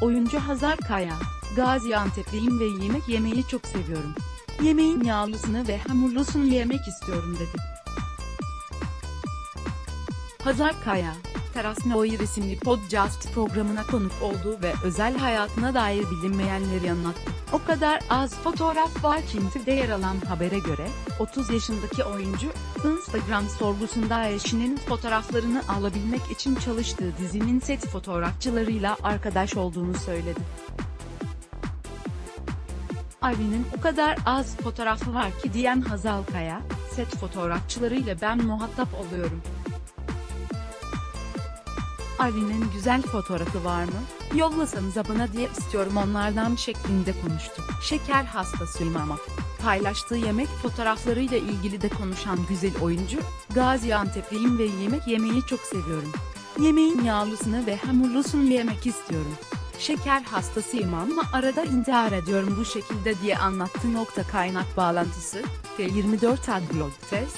oyuncu Hazar Kaya, Gaziantep'liyim ve yemek yemeyi çok seviyorum. Yemeğin yağlısını ve hamurlusunu yemek istiyorum dedi. Hazar Kaya, Teras Noir isimli podcast programına konuk oldu ve özel hayatına dair bilinmeyenleri anlattı. O kadar az fotoğraf var ki Twitter'de yer alan habere göre, 30 yaşındaki oyuncu, Instagram sorgusunda eşinin fotoğraflarını alabilmek için çalıştığı dizinin set fotoğrafçılarıyla arkadaş olduğunu söyledi. Aylin'in o kadar az fotoğrafı var ki diyen Hazal Kaya, set fotoğrafçılarıyla ben muhatap oluyorum. Aylin'in güzel fotoğrafı var mı? Yollasanıza bana diye istiyorum onlardan şeklinde konuştu. Şeker hastasıyım ama. Paylaştığı yemek fotoğraflarıyla ilgili de konuşan güzel oyuncu, Gaziantep'liyim ve yemek yemeyi çok seviyorum. Yemeğin yağlısını ve hamurlusunu yemek istiyorum. Şeker hastasıyım ama arada intihar ediyorum bu şekilde diye anlattı. Nokta kaynak bağlantısı, T24 Adblog Test,